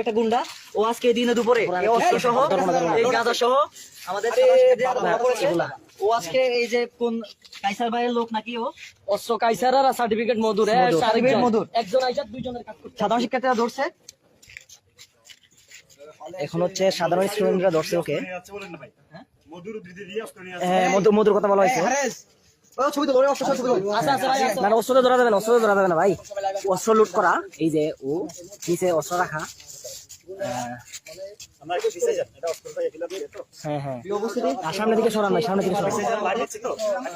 একটা গুন্ডা। ও আজকে দিনে দুপুরে সহ এই গাঁজা সহ আমাদের ও আজকে এই যে কোন কাইসার ভাইয়ের লোক নাকি ও? অস্ত্র কাইসার আর সার্টিফিকেট মধুর হ্যাঁ সার্টিফিকেট মধুর মধুর। একজন আইসা দুইজনের কাজ করছে সাধারণ শিক্ষার্থীরা ধরছে? এখন হচ্ছে সাধারণ স্টুডেন্টরা ধরছে ওকে। হ্যাঁ মধুর মধুর কথা বলা হয়েছে। আচ্ছা ধরে ভাই আচ্ছা। না না, অস্ত্র ধরা যাবে না অস্ত্র ধরা যাবে না ভাই। অস্ত্র লুট করা এই যে ও নিচে অস্ত্র রাখা। সামনের দিকে সরান নাই সামনের দিকে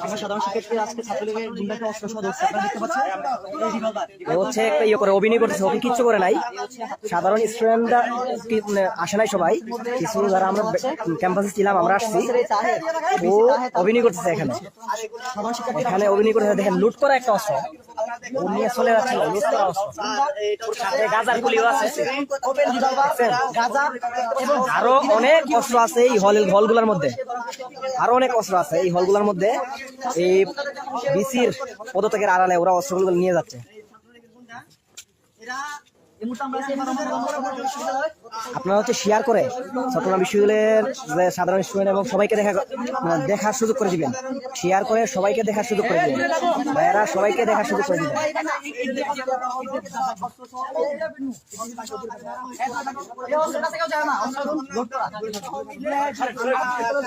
আমরা সাধারণ শিক্ষার্থী আজকে ছাত্রলীগের গুন্ডাকে অস্ত্র সহ ধরছে আপনারা দেখতে পাচ্ছেন। এই revolver। এ হচ্ছে একটা ইয়ে করে অভিনয় করতেছে ওকে কিচ্ছু করে নাই। সাধারণ স্টুডেন্টরা আসে নাই সবাই। কিছু যারা আমরা ক্যাম্পাসে ছিলাম আমরা আসছি। ও অভিনয় করতেছে এখানে। এখানে অভিনয় করতেছে দেখেন লুট করা একটা অস্ত্র। নিয়ে চলে যাচ্ছিল সাথে গাজার গুলিও আছে? এবং আরও অনেক অস্ত্র আছে এই হল হলগুলোর মধ্যে আরও অনেক অস্ত্র আছে এই হলগুলোর মধ্যে এই বিসির পদত্যাগের আড়ালে ওরা অস্ত্রগুলো নিয়ে যাচ্ছে আপনারা হচ্ছে শেয়ার করে চট্টগ্রাম বিশ্ববিদ্যালয়ের যে সাধারণ স্টুডেন্ট এবং সবাইকে দেখা মানে দেখার সুযোগ করে দিবেন। শেয়ার করে সবাইকে দেখার সুযোগ করে দিবেন। ভাইয়েরা সবাইকে দেখার সুযোগ করে দিবেন।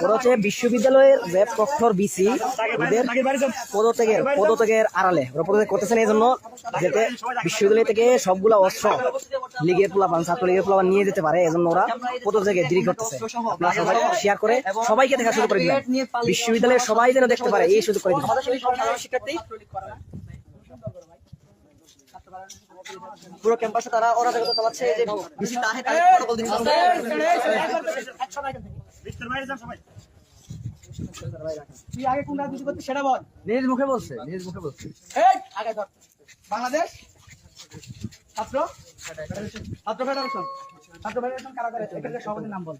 ওরা হচ্ছে বিশ্ববিদ্যালয়ের যে প্রক্টর বিসি, ওদের পদত্যাগের পদত্যাগের আড়ালে। ওরা পদত্যাগ করতেছেন এই জন্য যাতে বিশ্ববিদ্যালয় থেকে সবগুলা অস্ত্র লীগের পোলাপান ছাত্র লীগের পোলাপান নিয়ে যেতে পারে এজন্য ওরা পদত্যাগে দেরি করতেছে। শেয়ার করে সবাইকে দেখা শুরু করে দিবেন বিশ্ববিদ্যালয়ের সবাই যেন দেখতে পারে এই সুযোগ করে দিবেন পুরো ক্যাম্পাসে তারা অরাজকতা চালাচ্ছে যে বিসি তাহে তাহে প্রটোকল দিন তুই আগে কোন রাজনীতি করছিস সেটা বল। নিজ মুখে বলছে নিজ মুখে বলছে। এই আগে ধর। বাংলাদেশ? ছাত্র? ছাত্র ফেডারেশন ছাত্র ফেডারেশন কারা করে? সভাপতির নাম বল।